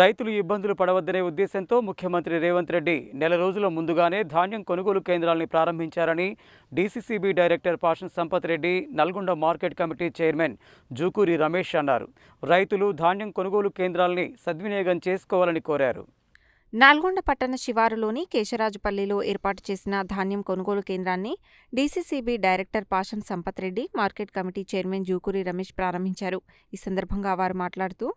రైతులు ఇబ్బందులు పడవద్దనే ఉద్దేశంతో ముఖ్యమంత్రి రేవంత్ రెడ్డి నెల రోజుల ముందుగానే ధాన్యం కొనుగోలు కేంద్రాల్ని ప్రారంభించారని DCCB director Pashan Sampath Reddy Nalgonda market committee chairman Jukuri Ramesh అన్నారు. రైతులు ధాన్యం కొనుగోలు కేంద్రాల్ని సద్వినియోగం చేసుకోవాలని కోరారు. నల్గొండ పట్టణ శివారులోని కేశరాజుపల్లిలో ఏర్పాటు చేసిన ధాన్యం కొనుగోలు కేంద్రాన్ని DCCB director Pashan Sampath Reddy market committee chairman Jukuri Ramesh ప్రారంభించారు. ఈ సందర్భంగా వారు మాట్లాడుతూ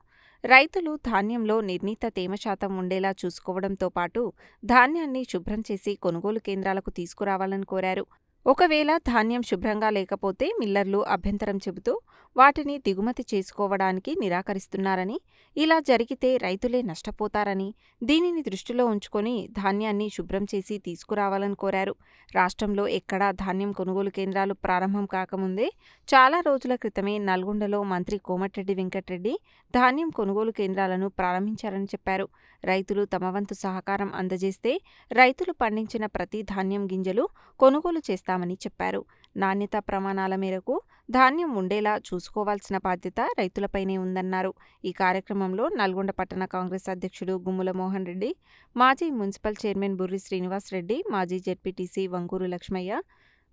రైతులు ధాన్యంలో నిర్ణీత తేమ శాతం ఉండేలా చూసుకోవడంతో పాటు ధాన్యాన్ని శుభ్రం చేసి కొనుగోలు కేంద్రాలకు తీసుకురావాలని కోరారు. ఒకవేళ ధాన్యం శుభ్రంగా లేకపోతే మిల్లర్లు అభ్యంతరం చెబుతూ వాటిని దిగుమతి చేసుకోవడానికి నిరాకరిస్తున్నారని ఇలా జరిగితే రైతులే నష్టపోతారని దీనిని దృష్టిలో ఉంచుకొని ధాన్యాన్ని శుభ్రం చేసి తీసుకురావాలని కోరారు. రాష్ట్రంలో ఎక్కడా ధాన్యం కొనుగోలు కేంద్రాలు ప్రారంభం కాకముందే చాలా రోజుల క్రితమే నల్గొండలో మంత్రి కోమటిరెడ్డి వెంకట్రెడ్డి ధాన్యం కొనుగోలు కేంద్రాలను ప్రారంభించారని చెప్పారు. రైతులు తమ వంతు సహకారం అందజేస్తే రైతులు పండించిన ప్రతి ధాన్యం గింజలు కొనుగోలు చేస్తామని చెప్పారు. నాణ్యతా ప్రమాణాల మేరకు ధాన్యం ఉండేలా చూసుకోవాల్సిన బాధ్యత రైతులపైనే ఉందన్నారు. ఈ కార్యక్రమంలో నల్గొండ పట్టణ కాంగ్రెస్ అధ్యక్షుడు గుమ్ముల మోహన్ రెడ్డి మాజీ మున్సిపల్ చైర్మన్ బుర్రి శ్రీనివాస్ రెడ్డి మాజీ జెడ్పీటీసీ వంగూరు లక్ష్మయ్య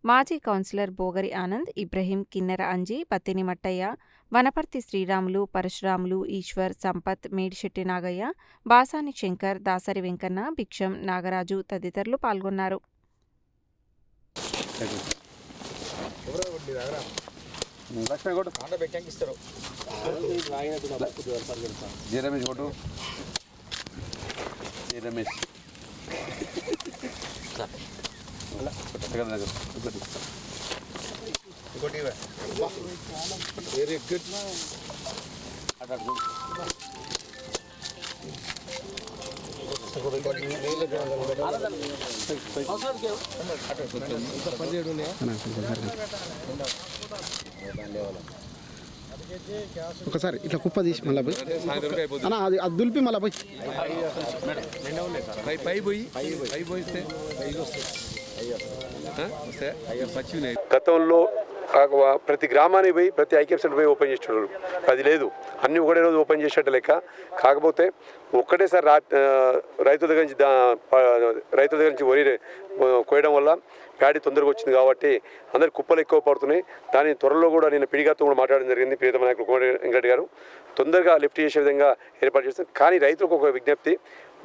మాజీ కౌన్సిలర్ బోగరి ఆనంద్ ఇబ్రహీం కిన్నెర అంజీ పత్తిని మట్టయ్య వనపర్తి శ్రీరాములు పరశురాములు ఈశ్వర్ సంపత్ మేడిశెట్టి నాగయ్య బాసాని శంకర్ దాసరి వెంకన్న భిక్షం నాగరాజు తదితరులు పాల్గొన్నారు. లక్ష్మీ కొట్టు. కాండ పెట్టాక ఇస్తారు. జీ రమేష్ కొట్టు. జీ రమేష్. వెరీ గుడ్ అటు అటు చూడు. ఒకసారి ఇట్లా కుప్ప తీసి మళ్ళీ పోయి. అన్న అది అది దులిపి మళ్ళీ పోయి. పై పై పోయి పై పోయిస్తే ఆ? వస్తే? పచ్చి గతంలో ప్రతి గ్రామానికి పోయి ప్రతి ఐక్యం సెంటర్ పోయి ఓపెన్ చేసేటోళ్ళు అది లేదు. అన్ని ఒకటే రోజు ఓపెన్ చేసేట లెక్క. కాకపోతే ఒక్కటేసారి రా రైతుల దగ్గర నుంచి రైతుల దగ్గర నుంచి వరి కోయడం వల్ల ప్యాడీ తొందరగా వచ్చింది కాబట్టి అందరికి కుప్పలు ఎక్కువ పడుతున్నాయి. దాని త్వరలో కూడా నేను పిడిగాతో కూడా మాట్లాడడం జరిగింది ప్రియతమ నాయకులు కోమటి వెంకట గారు. తొందరగా లిఫ్ట్ చేసే విధంగా ఏర్పాటు చేస్తాం కానీ రైతులకు ఒక విజ్ఞప్తి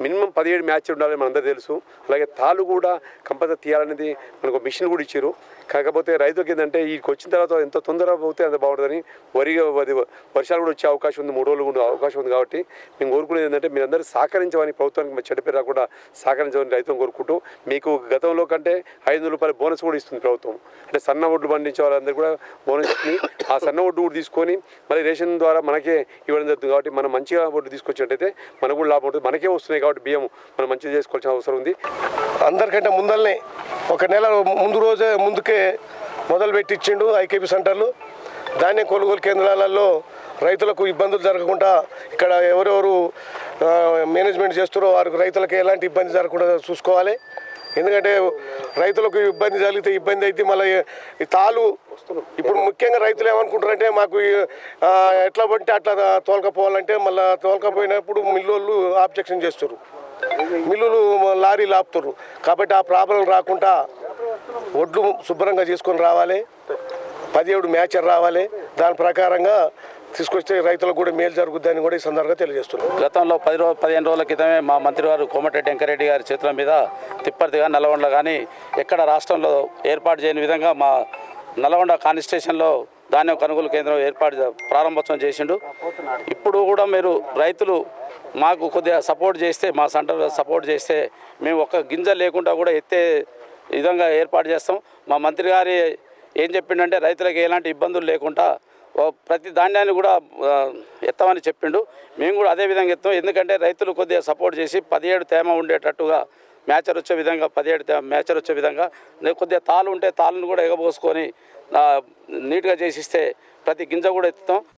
మినిమం పదిహేడు మ్యాచ్ ఉండాలని మనందరూ తెలుసు. అలాగే తాళ్ళు కూడా కంపల్సరీ తీయాలనేది మనకు మిషన్ కూడా ఇచ్చారు. కాకపోతే రైతులకు ఏంటంటే వీటికి వచ్చిన తర్వాత ఎంత తొందరగా పోతే అంత బాగుంటుందని వరి అది వర్షాలు కూడా వచ్చే అవకాశం ఉంది. మూడు రోజులు కూడా అవకాశం ఉంది కాబట్టి మేము కోరుకునేది ఏంటంటే మీరందరూ సహకరించమని ప్రభుత్వానికి మా చెడ్డ పేరు రాకుండా సహకరించమని రైతులను కోరుకుంటూ మీకు గతంలో కంటే ఐదు రూపాయల బోనస్ కూడా ఇస్తుంది ప్రభుత్వం. అంటే సన్న ఒడ్లు పండించే వాళ్ళందరూ కూడా బోనస్ ఇస్తుంది ఆ సన్న ఒడ్డు కూడా తీసుకొని మళ్ళీ రేషన్ ద్వారా మనకే ఇవ్వడం జరుగుతుంది కాబట్టి మనం మంచిగా ఒడ్డు తీసుకొచ్చినట్టయితే మనకు కూడా లాభం ఉంటుంది. మనకే వస్తున్నాయి కాబట్టి బియ్యం మనం మంచిగా చేసుకోవాల్సిన అవసరం ఉంది. అందరికంటే ముందల్నే ఒక నెల ముందు రోజే ముందుకే మొదలు పెట్టించిండు ఐకేపీ సెంటర్లు. ధాన్యం కొనుగోలు కేంద్రాలలో రైతులకు ఇబ్బందులు జరగకుండా ఇక్కడ ఎవరెవరు మేనేజ్మెంట్ చేస్తారో వారికి రైతులకు ఎలాంటి ఇబ్బంది జరగకుండా చూసుకోవాలి. ఎందుకంటే రైతులకు ఇబ్బంది జరిగితే ఇబ్బంది అయితే మళ్ళీ తాలు ఇప్పుడు ముఖ్యంగా రైతులు ఏమనుకుంటారంటే మాకు ఎట్లా పడితే అట్లా తోలకపోవాలంటే మళ్ళీ తోలకపోయినప్పుడు మిల్లోళ్ళు ఆబ్జెక్షన్ చేస్తారు మిల్లులు లారీలు ఆపుతారు కాబట్టి ఆ ప్రాబ్లం రాకుండా ఒడ్లు శుభ్రంగా చేసుకొని రావాలి. పదిహేడు మ్యాచర్ రావాలి. దాని ప్రకారంగా తీసుకొస్తే రైతులకు కూడా మేలు జరుగుద్దని కూడా ఈ సందర్భంగా తెలియజేస్తున్నాం. గతంలో పది రోజు పదిహేను రోజుల క్రితమే మా మంత్రి గారు కోమటిరెడ్డి వెంకరెడ్డి గారి చేతుల మీద తిప్పర్తిగా నల్లగొండ కానీ ఎక్కడ రాష్ట్రంలో ఏర్పాటు చేయని విధంగా మా నల్లగొండ కాన్స్టిట్యూషన్లో ధాన్యం కొనుగోలు కేంద్రం ఏర్పాటు ప్రారంభోత్సవం చేసిండు. ఇప్పుడు కూడా మీరు రైతులు మాకు కొద్దిగా సపోర్ట్ చేస్తే మా సెంటర్ సపోర్ట్ చేస్తే మేము ఒక్క గింజ లేకుండా కూడా ఎత్తే విధంగా ఏర్పాటు చేస్తాం. మా మంత్రి గారి ఏం చెప్పిండంటే రైతులకు ఎలాంటి ఇబ్బందులు లేకుండా ప్రతి ధాన్యాన్ని కూడా ఎత్తామని చెప్పిండు. మేము కూడా అదే విధంగా ఎత్తాం. ఎందుకంటే రైతులు కొద్దిగా సపోర్ట్ చేసి పదిహేడు తేమ ఉండేటట్టుగా మ్యాచర్ వచ్చే విధంగా పదిహేడు మ్యాచర్ వచ్చే విధంగా కొద్దిగా తాళ్ళు ఉంటే తాళ్ళను కూడా ఎగబోసుకొని నీట్గా చేసిస్తే ప్రతి గింజ కూడా ఎత్తుతాం.